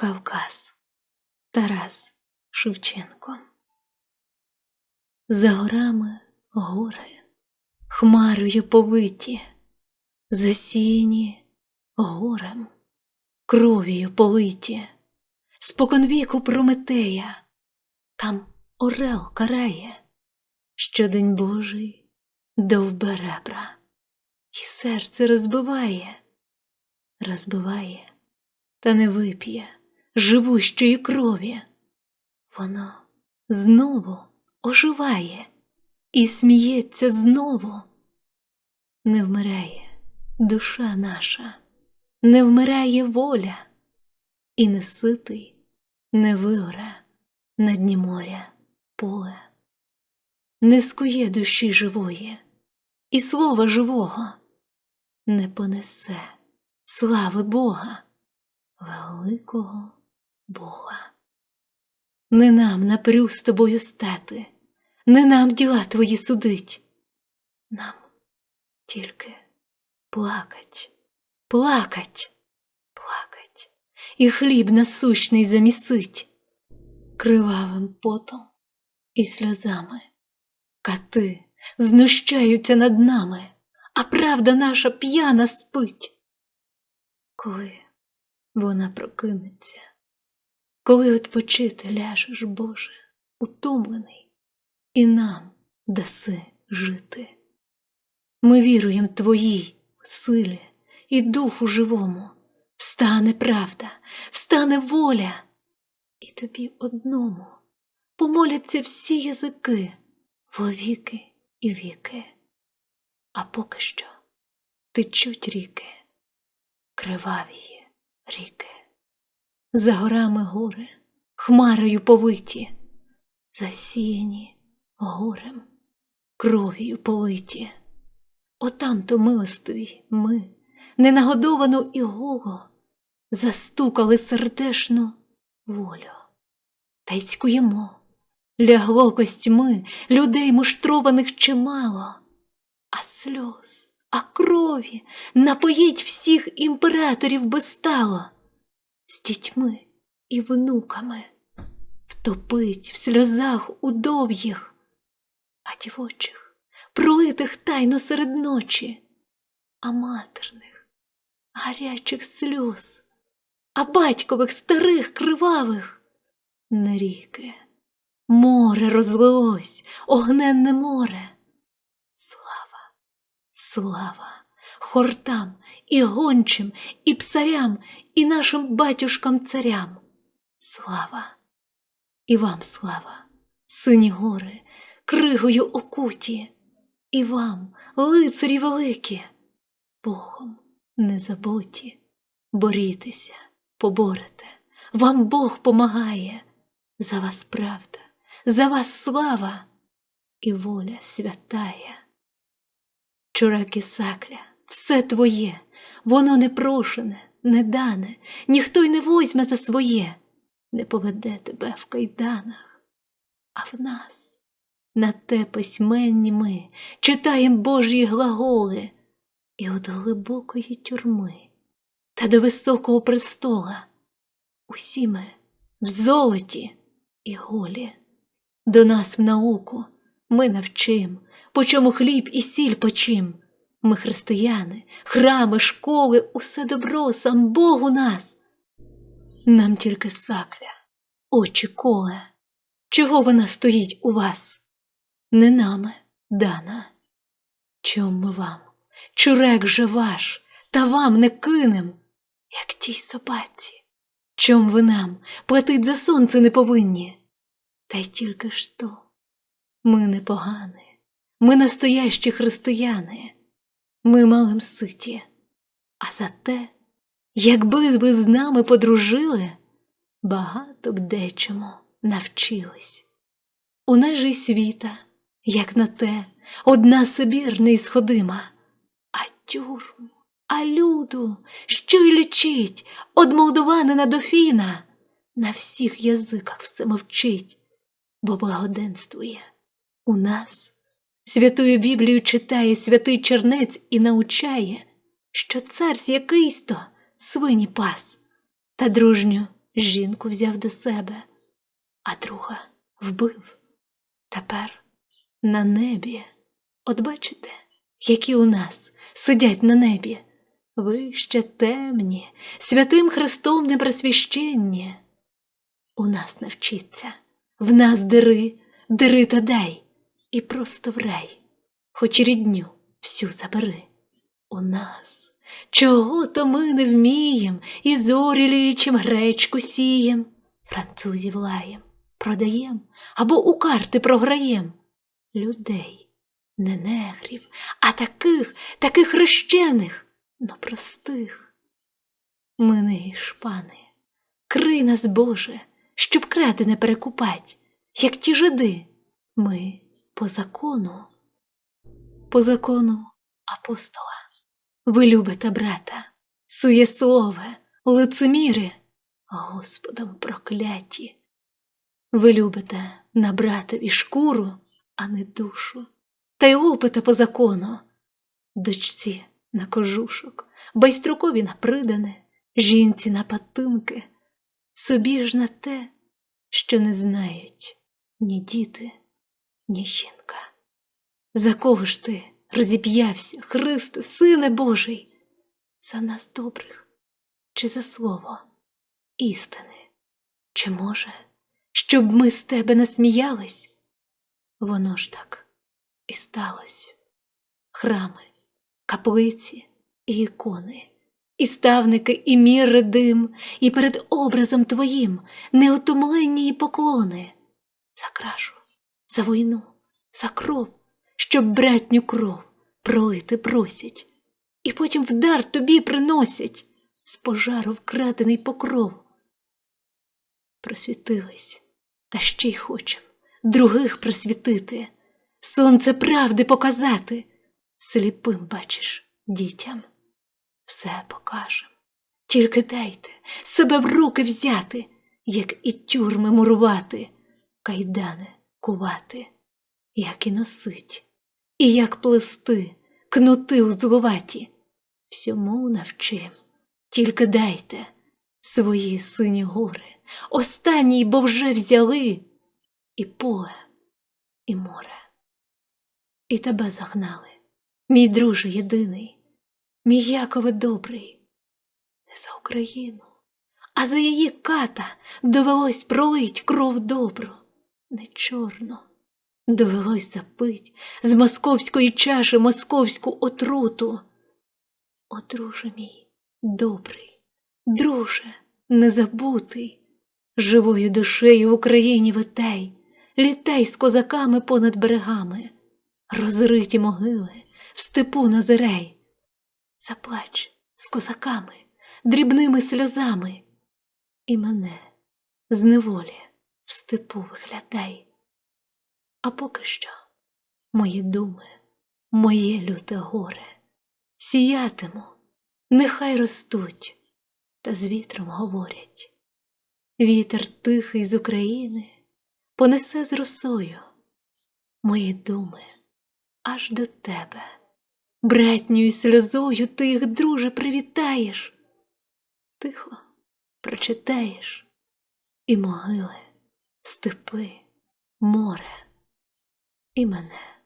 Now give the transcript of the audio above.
Кавказ, Тарас Шевченко. За горами гори, хмарою повиті, засіяні горем, кров'ю политі, споконвіку Прометея, там орел карає, щодень Божий довбе ребра, і серце розбиває, розбиває, та не вип'є живущої крові. Воно знову оживає і сміється знову. Не вмирає душа наша, не вмирає воля, і не ситий, не вигоре на дні моря поле, не скує душі живої, і слова живого не понесе слави Бога, великого Бога. Не нам напрю з тобою стати, не нам діла твої судить, нам тільки плакать, плакать, плакать, і хліб насущний замісить кривавим потом і сльозами. Кати знущаються над нами, а правда наша п'яна спить. Коли вона прокинеться, коли відпочити ляжеш, Боже, утомлений, і нам даси жити. Ми віруємо Твоїй силі і духу живому, встане правда, встане воля, і тобі одному помоляться всі язики вовіки і віки, а поки що течуть ріки, кривавії ріки. За горами гори, хмарою повиті, засіяні горем, кров'ю политі. Отам то милостиві ми, ненагодовану і голо, застукали сердешну волю. Та й цькуємо, лягло костьми людей муштрованих чимало, а сльоз, а крові напоїть всіх імператорів безстало з дітьми і внуками, втопить в сльозах удов'їх, а дівочих, пролитих тайно серед ночі, а матерних, гарячих сльоз, а батькових старих кривавих не ріки. Море розлилось, огненне море. Слава, слава хортам і гончим, і псарям, і нашим батюшкам царям. Слава, і вам слава, сині гори, кригою окуті, і вам, лицарі великі, Богом не забуті, борітеся, поборете, вам Бог помагає, за вас правда, за вас слава і воля святая. Чураки сакля, все твоє, воно не прошене, не дане, ніхто й не возьме за своє, не поведе тебе в кайданах, а в нас на те письменні ми читаєм Божі глаголи, і от глибокої тюрми та до високого престола. Усі ми в золоті і голі. До нас в науку ми навчим, по чому хліб і сіль почим. Ми християни, храми, школи, усе добро, сам Бог у нас. Нам тільки сакля, очі коле. Чого вона стоїть у вас? Не нами дана. Чом ми вам, чурек же ваш, та вам не кинем, як тій собаці. Чом ви нам платить за сонце не повинні? Та й тільки ж то. Ми непогані, ми настоящі християни, ми малим ситі, а за те, якби ви з нами подружили, багато б дечому навчились. У нас же й світа, як на те, одна Сибір неісходима, а тюрму, а люду, що й лічить, од молдуванина до фіна, на всіх язиках все мовчить, бо благоденствує у нас. Святую Біблію читає святий чернець і научає, що цар якийсь то свині пас, та дружньо жінку взяв до себе, а друга вбив. Тепер на небі. От бачите, які у нас сидять на небі. Ви ще темні, святим Христом не просвященні. У нас навчиться, в нас дири, дири та дай, і просто в рай, хоч рідню всю забери. У нас чого то ми не вмієм, і зорі лічим, гречку сієм, французів лаєм, продаєм або у карти програєм. Людей, не негрів, а таких, таких хрещених, но простих. Ми не гішпани, крий нас, Боже, щоб кради не перекупать, як ті жиди. Ми по закону, по закону апостола. Ви любите брата, суєслове, лицеміри, Господом прокляті. Ви любите на братові шкуру, а не душу, та й лупите по закону. Дочці на кожушок, байструкові на придане, жінці на патинки, собі ж на те, що не знають ні діти, ні. За кого ж ти розіп'явся, Христе, Сине Божий, за нас добрих, чи за слово істини? Чи може, щоб ми з тебе насміялись? Воно ж так і сталося. Храми, каплиці і ікони, і ставники, і міри дим, і перед образом твоїм неотомленні поклони за крашу, за війну, за кров, щоб братню кров пролити просять, і потім вдар тобі приносять з пожару вкрадений покров. Просвітились, та ще й хочем других просвітити, сонце правди показати, сліпим бачиш дітям. Все покажем. Тільки дайте себе в руки взяти, як і тюрми мурувати, кайдани кувати, як і носить, і як плести, кнути узловаті. Всьому навчим, тільки дайте свої сині гори, останні, бо вже взяли і поле, і море. І тебе загнали, мій друже єдиний, мій Якове добрий, не за Україну, а за її ката довелось пролить кров добру, не чорну, довелось запить з московської чаші московську отруту. О, друже мій, добрий, друже, незабутий, живою душею в Україні витай, літай з козаками понад берегами, розриті могили в степу назирей, заплач з козаками, дрібними сльозами, і мене з в степу виглядай. А поки що мої думи, моє люте горе, сіятиму, нехай ростуть, та з вітром говорять. Вітер тихий з України понесе з росою мої думи аж до тебе. Братньою сльозою ти їх, друже, привітаєш, тихо прочитаєш і могили, степи, море і мене.